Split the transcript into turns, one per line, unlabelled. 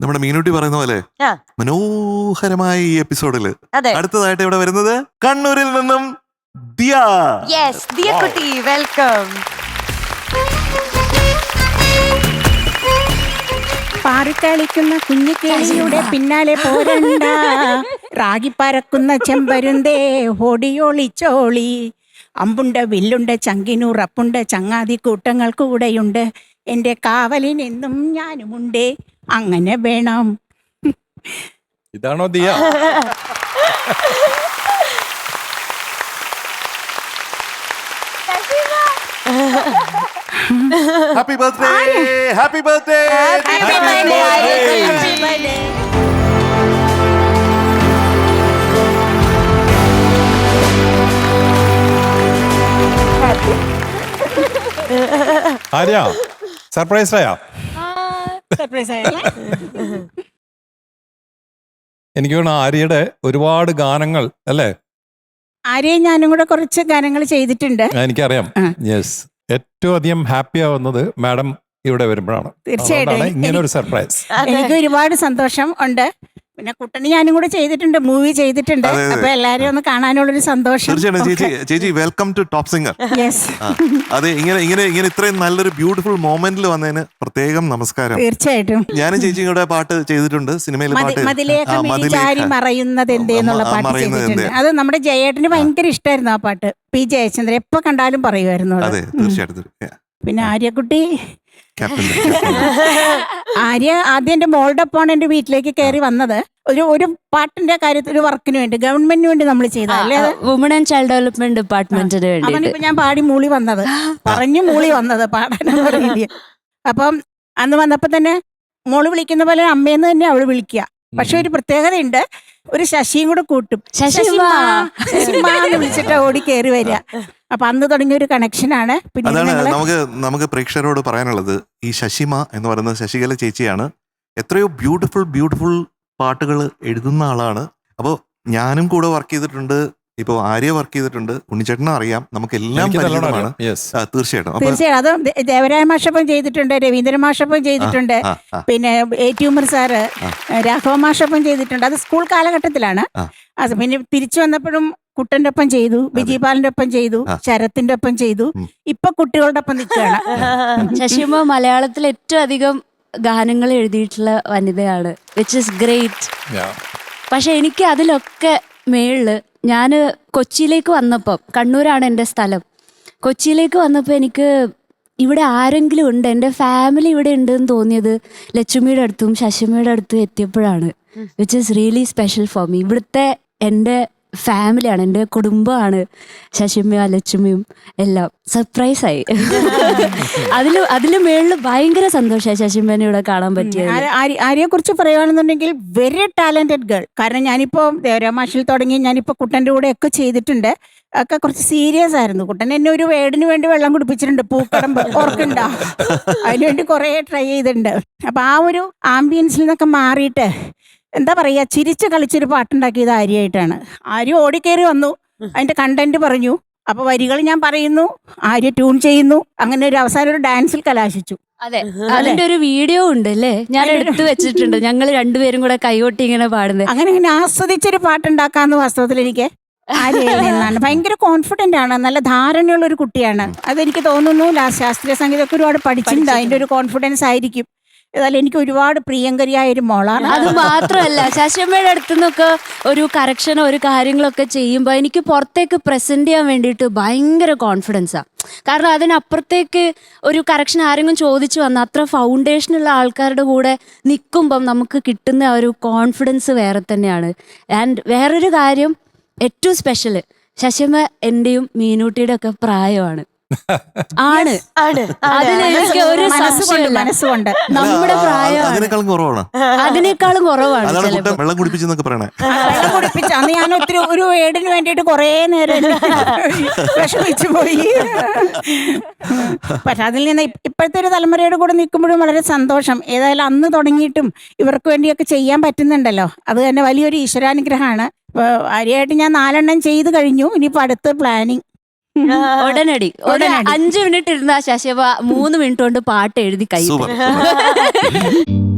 നമ്മുടെ മീനുട്ടി പറയുന്ന പോലെ. മനോഹരമായ ഈ
എപ്പിസോഡിൽ
അടുത്തതായിട്ട് ഇവിടെ വരുന്നത് കണ്ണൂരിൽ നിന്നും ദിയ.
യെസ് കുട്ടി വെൽക്കം
പാറിക്കളിക്കുന്ന കുഞ്ഞിക്കേളിയുടെ പിന്നാലെ പോരണ്ട. റാഗി പരക്കുന്ന ചെമ്പരുന്തേ ഓടിയോളിച്ചോളി അമ്പുണ്ട് വില്ലുണ്ട് ചങ്കിനൂറപ്പുണ്ട് ചങ്ങാതി കൂട്ടങ്ങൾ കൂടെയുണ്ട്. എന്റെ കാവലിനെന്നും ഞാനുമുണ്ട്. അങ്ങനെ വേണം.
ഇതാണോ Diya?
Happy birthday happy birthday
Happy birthday, Happy birthday.
Arya surprise ആയാ?
സർപ്രൈസ് ആയല്ലേ
എനിക്ക് വേണം ആര്യയുടെ ഒരുപാട് ഗാനങ്ങൾ അല്ലേ?
ആര്യ ഞാനും കൂടെ കുറച്ച് ഗാനങ്ങൾ ചെയ്തിട്ടുണ്ട്.
എനിക്കറിയാം. യെസ് ഏറ്റവും അധികം ഹാപ്പി ആവുന്നത് മാഡം ഇവിടെ വരുമ്പോഴാണ്.
തീർച്ചയായിട്ടും.
ഇങ്ങനെ ഒരു സർപ്രൈസ്
എനിക്ക് ഒരുപാട് സന്തോഷം ഉണ്ട്. പിന്നെ കുട്ടന് ഞാനും കൂടെ ചെയ്തിട്ടുണ്ട് മൂവി ചെയ്തിട്ടുണ്ട്. അപ്പൊ എല്ലാരും ഒന്ന് കാണാനുള്ളൊരു സന്തോഷം.
തീർച്ചയായിട്ടും ചേച്ചി ചേച്ചി വെൽക്കം ടു ടോപ്പ് സിംഗർ അതെ ഇങ്ങനെ ഇങ്ങനെ ഇങ്ങനെ ഇത്രയും നല്ലൊരു ബ്യൂട്ടിഫുൾ മോമെന്റിൽ വന്നതിന് പ്രത്യേകം നമസ്കാരം.
തീർച്ചയായിട്ടും.
ഞാനും ചേച്ചി കൂടെ പാട്ട് ചെയ്തിട്ടുണ്ട്
സിനിമയിൽ
പാട്ട്.
മറയുന്നത് പാട്ട് ചെയ്തിട്ടുണ്ട്. അത് നമ്മുടെ ജയേട്ടന് ഭയങ്കര ഇഷ്ടമായിരുന്നു ആ പാട്ട്. പി ജയചന്ദ്രൻ എപ്പോ കണ്ടാലും പറയുമായിരുന്നു അതെ.
തീർച്ചയായിട്ടും
പിന്നെ ആര്യക്കുട്ടി
ക്യാപ്റ്റൻ
ആര്യ ആദ്യം എന്റെ മോളുടെ ഒപ്പമാണ് എന്റെ വീട്ടിലേക്ക് കയറി വന്നത്. ഒരു ഒരു പാട്ടിന്റെ കാര്യത്തിൽ ഒരു വർക്കിന് വേണ്ടി ഗവൺമെന്റിന് വേണ്ടി നമ്മൾ ചെയ്തല്ലേ
വുമൺ ആൻഡ് ചൈൽഡ് ഡെവലപ്മെന്റ് ഡിപ്പാർട്ട്മെന്റിന്
വേണ്ടി ഞാൻ പാടി മൂളി വന്നത്. പറഞ്ഞു മൂളി വന്നത് പാടാനെന്ന് പറയില്ല അപ്പം അന്ന് വന്നപ്പോ തന്നെ മോൾ വിളിക്കുന്ന പോലെ അമ്മയെന്ന് തന്നെ അവൾ വിളിക്കുക. പക്ഷെ ഒരു പ്രത്യേകതയുണ്ട്. ഒരു ശശിയും കൂടെ കൂട്ടും.
ശശിമാ
ശശിമാ എന്ന് വിളിച്ചിട്ട് ഓടി കയറി വരിക. അപ്പൊ അന്ന് തുടങ്ങിയ ഒരു കണക്ഷനാണ് പിന്നെ
അതാണ്
ഞങ്ങൾ
നമുക്ക് നമുക്ക് പ്രേക്ഷകരോട് പറയാനുള്ളത് ഈ ശശിമ എന്ന് പറയുന്ന ശശികല ചേച്ചിയാണ് എത്രയോ ബ്യൂട്ടിഫുൾ ബ്യൂട്ടിഫുൾ പാട്ടുകൾ എഴുതുന്ന ആളാണ്. അപ്പോൾ ഞാനും കൂടെ വർക്ക് ചെയ്തിട്ടുണ്ട്. ഇപ്പോൾ ആര്യ വർക്ക് ചെയ്തിട്ടുണ്ട് ഉണ്ണിച്ചേട്ടനും അറിയാം. നമുക്ക് എല്ലാം പരിചിതമാണ്.
യെസ്
ആ, തീർച്ചയായിട്ടും.
തീർച്ചയായും അത് ദേവരായ മാഷപ്പം ചെയ്തിട്ടുണ്ട് രവീന്ദ്രൻ മാഷപ്പം ചെയ്തിട്ടുണ്ട് പിന്നെ എ ട്യൂമർ ഉമർ സാറ് രാഘവ മാഷപ്പം ചെയ്തിട്ടുണ്ട്. അത് സ്കൂൾ കാലഘട്ടത്തിലാണ്. അത് പിന്നെ തിരിച്ചു വന്നപ്പോഴും കുട്ടന്റെ ഒപ്പം ചെയ്തു വിജയപാലിന്റെ ഒപ്പം ചെയ്തു. ശരത്തിന്റെ ഒപ്പം ചെയ്തു. ഇപ്പൊ കുട്ടികളുടെ ഒപ്പം നിൽക്കുകയാണ്.
ശശിമ മലയാളത്തിൽ ഏറ്റവും അധികം ഗാനങ്ങൾ എഴുതിയിട്ടുള്ള വനിതയാണ് വിച്ച് ഇസ് ഗ്രേറ്റ് പക്ഷെ എനിക്ക് അതിലൊക്കെ മേളിൽ ഞാൻ കൊച്ചിയിലേക്ക് വന്നപ്പം കണ്ണൂരാണ് എന്റെ സ്ഥലം. കൊച്ചിയിലേക്ക് വന്നപ്പോൾ എനിക്ക് ഇവിടെ ആരെങ്കിലും ഉണ്ട്? എന്റെ ഫാമിലി ഇവിടെ ഉണ്ടെന്ന് തോന്നിയത് ലക്ഷ്മിയുടെ അടുത്തും ശശിമയുടെ അടുത്തും എത്തിയപ്പോഴാണ്. Which is really special for me ഇവിടുത്തെ എന്റെ ഫാമിലിയാണ് എന്റെ കുടുംബമാണ്. ശശിമ്മയും അലച്ചുമ്മയും എല്ലാം സർപ്രൈസായി അതിൽ അതിൽ മേളിൽ ഭയങ്കര സന്തോഷമായി ശശിമ്മേനെ ഇവിടെ കാണാൻ പറ്റിയത്.
ആരെ കുറിച്ച് പറയുകയാണെന്നുണ്ടെങ്കിൽ വെരി ടാലന്റഡ് ഗേൾ കാരണം ഞാനിപ്പോ ദേവരാമാഷിൽ തുടങ്ങി ഞാനിപ്പോ കുട്ടന്റെ കൂടെ ഒക്കെ ചെയ്തിട്ടുണ്ട്. ഒക്കെ കുറച്ച് സീരിയസ് ആയിരുന്നു. കുട്ടൻ എന്നെ ഒരു വേടിന് വേണ്ടി വെള്ളം കുടിപ്പിച്ചിട്ടുണ്ട്. പൂക്കടമ്പ് ഓർക്കണ്ട അതിനുവേണ്ടി കുറെ ട്രൈ ചെയ്തിട്ടുണ്ട്. അപ്പൊ ആ ഒരു ആംബിയൻസിൽ നിന്നൊക്കെ മാറിയിട്ട് എന്താ പറയാ ചിരിച്ച് കളിച്ചൊരു പാട്ടുണ്ടാക്കിയത് ആര്യയായിട്ടാണ്. ആര്യ ഓടിക്കേറി വന്നു. അതിന്റെ കണ്ടന്റ് പറഞ്ഞു. അപ്പൊ വരികൾ ഞാൻ പറയുന്നു. ആര്യ ട്യൂൺ ചെയ്യുന്നു. അങ്ങനെ ഒരു അവസാനം ഒരു ഡാൻസിൽ കലാശിച്ചു.
അതെ. അതിന്റെ ഒരു വീഡിയോ ഉണ്ട് അല്ലേ ഞാൻ എടുത്തു വെച്ചിട്ടുണ്ട്. ഞങ്ങൾ രണ്ടുപേരും കൂടെ കൈകൊട്ടി ഇങ്ങനെ പാടുന്നത്.
അങ്ങനെ ഇങ്ങനെ ആസ്വദിച്ചൊരു പാട്ടുണ്ടാക്കാന്ന് വാസ്തവത്തിൽ എനിക്ക് ആര്യയിൽ നിന്നാണ്. ഭയങ്കര കോൺഫിഡന്റ് ആണ്. നല്ല ധാരണയുള്ള ഒരു കുട്ടിയാണ്. അതെനിക്ക് തോന്നുന്നു ലാ- ശാസ്ത്രീയ സംഗീതമൊക്കെ ഒരുപാട് പഠിച്ചിട്ടുണ്ട്. അതിന്റെ ഒരു കോൺഫിഡൻസ് ആയിരിക്കും. ഏതായാലും എനിക്ക് ഒരുപാട് പ്രിയങ്കരിയായ ഒരു മോളാണ്.
അത് മാത്രമല്ല ശശിയമ്മയുടെ അടുത്തു നിന്നൊക്കെ ഒരു കറക്ഷനോ ഒരു കാര്യങ്ങളൊക്കെ ചെയ്യുമ്പോൾ എനിക്ക് പുറത്തേക്ക് പ്രസന്റ് ചെയ്യാൻ വേണ്ടിയിട്ട് ഭയങ്കര കോൺഫിഡൻസാണ് കാരണം അതിനപ്പുറത്തേക്ക് ഒരു കറക്ഷൻ ആരെങ്കിലും ചോദിച്ചു വന്ന അത്ര ഫൗണ്ടേഷനുള്ള ആൾക്കാരുടെ കൂടെ നിൽക്കുമ്പം നമുക്ക് കിട്ടുന്ന ഒരു കോൺഫിഡൻസ് വേറെ തന്നെയാണ്. ആൻഡ് വേറൊരു കാര്യം ഏറ്റവും സ്പെഷ്യൽ ശശിയമ്മ എന്റെയും മീനൂട്ടിയുടെ ഒക്കെ പ്രായമാണ്. ആണ്.
ആണ്.
അതിൽ എനിക്ക് ഒരു സംശയമില്ല.
മനസ്സുകൊണ്ട്.
നമ്മുടെ പ്രായം
അതിനേക്കാളും കുറവാണ്.
അതിനേക്കാളും കുറവാണ്
അതാണ്
ചിലപ്പോൾ
കുട്ടൻ വെള്ളം കുടിപ്പിച്ചെന്നൊക്കെ പറയണേ.
വെള്ളം കുടിപ്പിച്ച. അന്ന് ഞാൻ ഒത്തിരി ഒരു ഏടിന് വേണ്ടിയിട്ട് കുറേ നേരം വിഷമിച്ചു പോയി. പക്ഷെ അതിൽ നിന്ന് ഇപ്പ- ഇപ്പോഴത്തെ ഒരു തലമുറയുടെ കൂടെ നിൽക്കുമ്പോഴും വളരെ സന്തോഷം. ഏതായാലും അന്ന് തുടങ്ങിയിട്ടും ഇവർക്ക് വേണ്ടിയൊക്കെ ചെയ്യാൻ പറ്റുന്നുണ്ടല്ലോ. അത് തന്നെ വലിയൊരു ഈശ്വരാനുഗ്രഹമാണ്. ഇപ്പൊ ആര്യായിട്ട് ഞാൻ നാലെണ്ണം ചെയ്ത് കഴിഞ്ഞു. ഇനിയിപ്പോ അടുത്ത പ്ലാനിങ്
ഉടനടി ഒരു
ഉടനടി.
അഞ്ചു മിനിറ്റ് ഇരുന്ന ശശിയപ്പ മൂന്ന് മിനിറ്റ് കൊണ്ട് പാട്ട് എഴുതി കൈ
സൂപ്പർ.